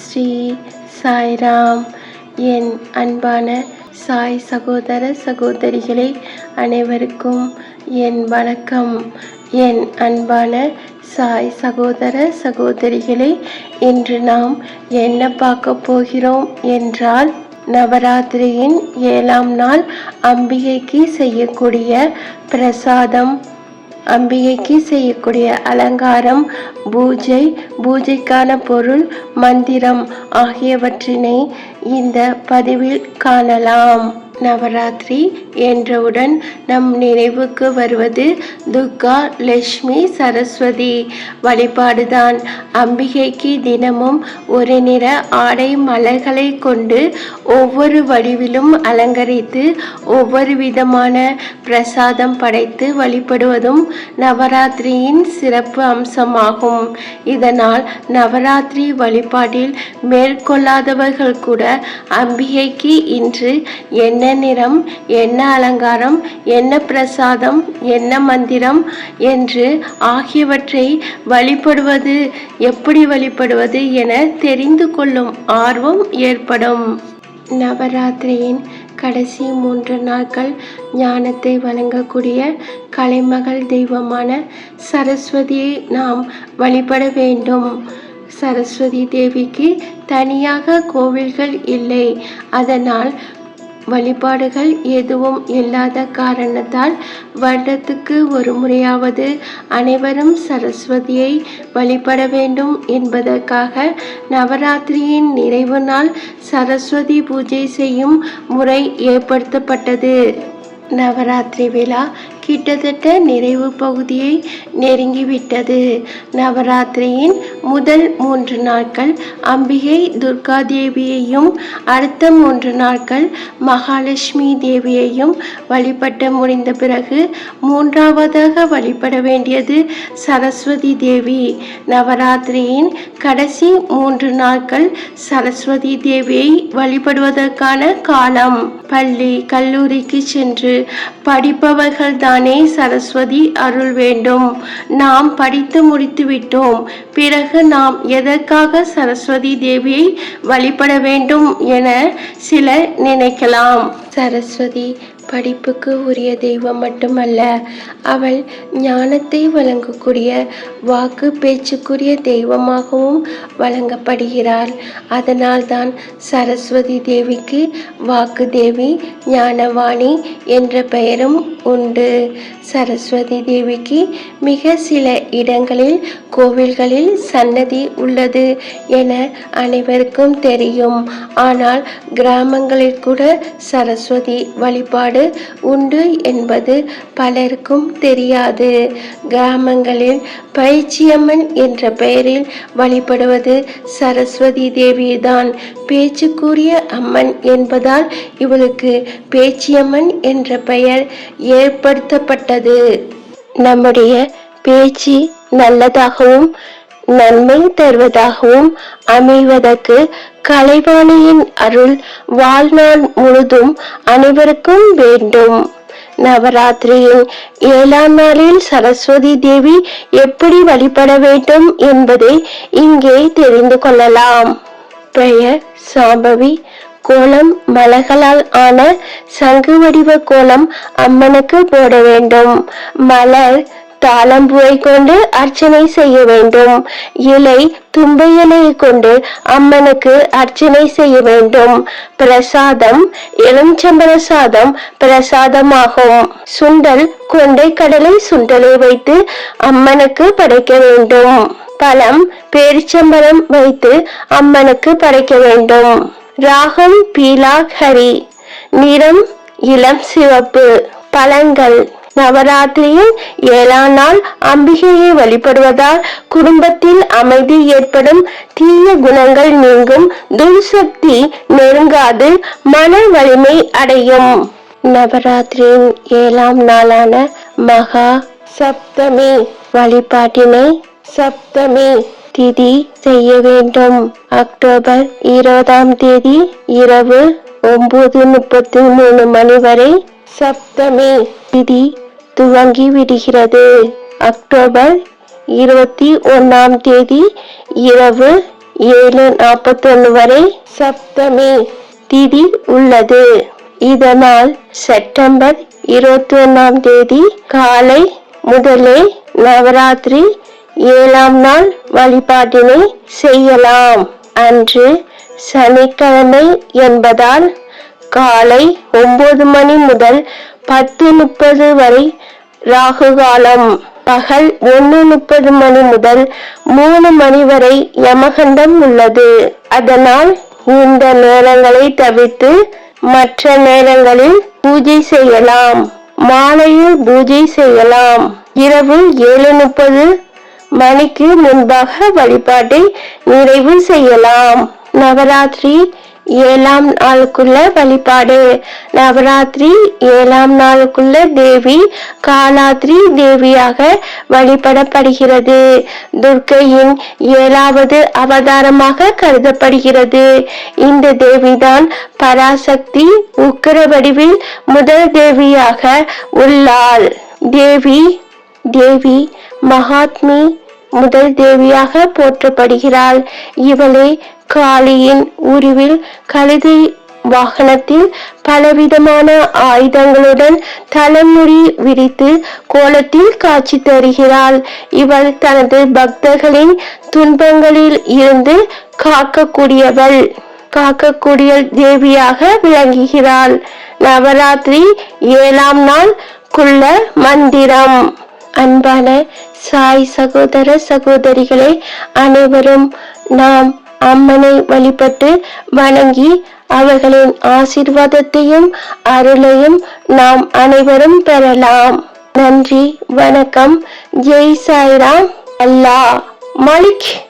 ஸ்ரீ சாய்ராம். என் அன்பான சாய் சகோதர சகோதரிகளே அனைவருக்கும் என் வணக்கம். என் அன்பான சாய் சகோதர சகோதரிகளே இன்று நாம் என்ன பார்க்க போகிறோம் என்றால் நவராத்திரியின் ஏழாம் நாள் அம்பிகைக்கு செய்யக்கூடிய பிரசாதம் அம்பிகைக்கு செய்யக்கூடிய அலங்காரம் பூஜை பூஜைக்கான பொருள் மந்திரம் ஆகியவற்றினை இந்த பதிவில் காணலாம். நவராத்திரி என்றவுடன் நம் நினைவுக்கு வருவது துர்கா லட்சுமி சரஸ்வதி வழிபாடுதான். அம்பிகைக்கு தினமும் ஒரு நிற ஆடை மலர்களை கொண்டு ஒவ்வொரு வடிவிலும் அலங்கரித்து ஒவ்வொரு விதமான பிரசாதம் படைத்து வழிபடுவதும் நவராத்திரியின் சிறப்பு அம்சமாகும். இதனால் நவராத்திரி வழிபாட்டில் மேற்கொள்ளாதவர்கள் கூட அம்பிகைக்கு இன்று என்ன நிறம் என்ன அலங்காரம் என்ன பிரசாதம் என்ன மந்திரம் என்று ஆகியவற்றை வழிபடுவது எப்படி வழிபடுவது என தெரிந்து கொள்ளும் ஆர்வம் ஏற்படும். நவராத்திரியின் கடைசி மூன்று நாட்கள் ஞானத்தை வழங்கக்கூடிய கலைமகள் தெய்வமான சரஸ்வதியை நாம் வழிபட வேண்டும். சரஸ்வதி தேவிக்கு தனியாக கோவில்கள் இல்லை. அதனால் வழிபாடுகள் எதுவும் இல்லாத காரணத்தால் வருடத்துக்கு ஒரு முறையாவது அனைவரும் சரஸ்வதியை வழிபட வேண்டும் என்பதற்காக நவராத்திரியின் நிறைவு நாள் சரஸ்வதி பூஜை செய்யும் முறை ஏற்படுத்தப்பட்டது. நவராத்திரி விழா கிட்டத்தட்ட நிறைவு பகுதியை நெருங்கிவிட்டது. நவராத்திரியின் முதல் மூன்று நாட்கள் அம்பிகை துர்கா தேவியையும் அடுத்த மூன்று நாட்கள் மகாலட்சுமி தேவியையும் வழிபட்ட முடிந்த பிறகு மூன்றாவதாக வழிபட வேண்டியது சரஸ்வதி தேவி. நவராத்திரியின் கடைசி மூன்று நாட்கள் சரஸ்வதி தேவியை வழிபடுவதற்கான காலம். பள்ளி கல்லூரிக்கு சென்று படிப்பவர்கள் தான் சரஸ்வதி அருள் வேண்டும். நாம் படித்து முடித்து விட்டோம். பிறகு நாம் எதற்காக சரஸ்வதி தேவியை வழிபட வேண்டும் என சிலர் நினைக்கலாம். சரஸ்வதி படிப்புக்கு உரிய தெய்வம் மட்டுமல்ல அவள் ஞானத்தை வழங்கக்கூடிய வாக்கு பேச்சுக்குரிய தெய்வமாகவும் வழங்கப்படுகிறாள். அதனால்தான் சரஸ்வதி தேவிக்கு வாக்கு தேவி ஞானவாணி என்ற பெயரும் உண்டு. சரஸ்வதி தேவிக்கு மிக சில இடங்களில் கோவில்களில் சன்னதி உள்ளது என அனைவருக்கும் தெரியும். ஆனால் கிராமங்களில் கூட சரஸ்வதி வழிபாடு உண்டு. என்பது பலருக்கும் தெரியாது. கிராமங்களில் பயிற்சியம்மன் என்ற பெயரில் வழிபடுவது சரஸ்வதி தேவிதான். பேச்சுக்குரிய அம்மன் என்பதால் இவளுக்கு பேச்சியம்மன் என்ற பெயர் ஏற்படுத்தப்பட்டது. நம்முடைய பேச்சு நல்லதாகவும் நன்மை தருவதாகவும் அமைவதற்கு கலைவாணியின் அருள் வாழ்நாள் முழுதும் அனைவருக்கும் வேண்டும். நவராத்திரியின் ஏழாம் நாளில் சரஸ்வதி தேவி எப்படி வழிபட வேண்டும் என்பதை இங்கே தெரிந்து கொள்ளலாம். பெயர் சாம்பவி. கோலம் மலர்களால் ஆன சங்கு வடிவ கோலம் அம்மனுக்கு போட வேண்டும். மலர் தாளம்பூவை கொண்டு அர்ச்சனை செய்ய வேண்டும். இலை தும்பை இலையை கொண்டு அம்மனுக்கு அர்ச்சனை செய்ய வேண்டும். பிரசாதம் எலுமிச்சம்பர சாதம் பிரசாதமாகும். சுண்டல் கொண்டை கடலை சுண்டலை வைத்து அம்மனுக்கு படைக்க வேண்டும். பழம் பேரிச்சம்பரம் வைத்து அம்மனுக்கு படைக்க வேண்டும். ராகம் பீலா ஹரி. நிறம் இளம் சிவப்பு. பழங்கள் நவராத்திரியில் ஏழாம் நாள் அம்பிகையை வழிபடுவதால் குடும்பத்தில் அமைதி ஏற்படும் தீய குணங்கள் நீங்கும் துர்சக்தி நெருங்காது மன வலிமை அடையும். நவராத்திரியின் ஏழாம் நாளான மகா சப்தமி வழிபாட்டினை சப்தமி திதி செய்ய வேண்டும். அக்டோபர் இருபதாம் தேதி இரவு ஒன்பது முப்பத்தி மூணு மணி வரை சப்தமி திதி துவங்கி விடுகிறது. அக்டோபர் இருபத்தி ஒன்றாம் தேதி இரவு ஏழு நாற்பத்தொன்னு வரை சப்தமி திதி உள்ளது. இதனால் செப்டம்பர் இருபத்தி ஒன்னாம் தேதி காலை முதலே நவராத்திரி ஏழாம் நாள் வழிபாட்டினை செய்யலாம். அன்று சனிக்கிழமை என்பதால் காலை ஒன்பது மணி முதல் பத்து முப்பது வரை ராகு காலம் பகல் ஒன்று முப்பது மணி முதல் மூணு மணி வரை யமகண்டம் உள்ளது. அதனால் இந்த நேரங்களை தவிர்த்து மற்ற நேரங்களில் பூஜை செய்யலாம். மாலையில் பூஜை செய்யலாம். இரவு ஏழு முப்பது மணிக்கு முன்பாக வழிபாட்டை நிறைவு செய்யலாம். நவராத்திரி ஏழாம் நாளுக்குள்ள வழிபாடு. நவராத்திரி ஏழாம் நாளுக்குள்ள தேவி காலாத்திரி தேவியாக வழிபடப்படுகிறது. துர்க்கையின் ஏழாவது அவதாரமாக கருதப்படுகிறது. இந்த தேவிதான் பராசக்தி உக்கிர வடிவில் முதல் தேவியாக உள்ளாள். தேவி தேவி மகாத்மி முதல் தேவியாக போற்றப்படுகிறாள். இவளே காளியின் உருவில் கழுதை வாகனத்தில் பலவிதமான ஆயுதங்களுடன் தலைமுடி விரித்து கோலத்தில் காட்சி தருகிறாள். இவள் தனது பக்தர்களின் துன்பங்களில் இருந்து காக்கக்கூடியவள். காக்கக்கூடிய தேவியாக விளங்குகிறாள். நவராத்திரி ஏழாம் நாள் குள்ள மந்திரம். அன்பான சாய் சகோதர சகோதரிகளை அனைவரும் நாம் அம்மனை வழிபட்டு வணங்கி அவர்களின் ஆசிர்வாதத்தையும் அருளையும் நாம் அனைவரும் பெறலாம். நன்றி வணக்கம். ஜெய் சாய்ராம். அல்லாஹ். மலிக்.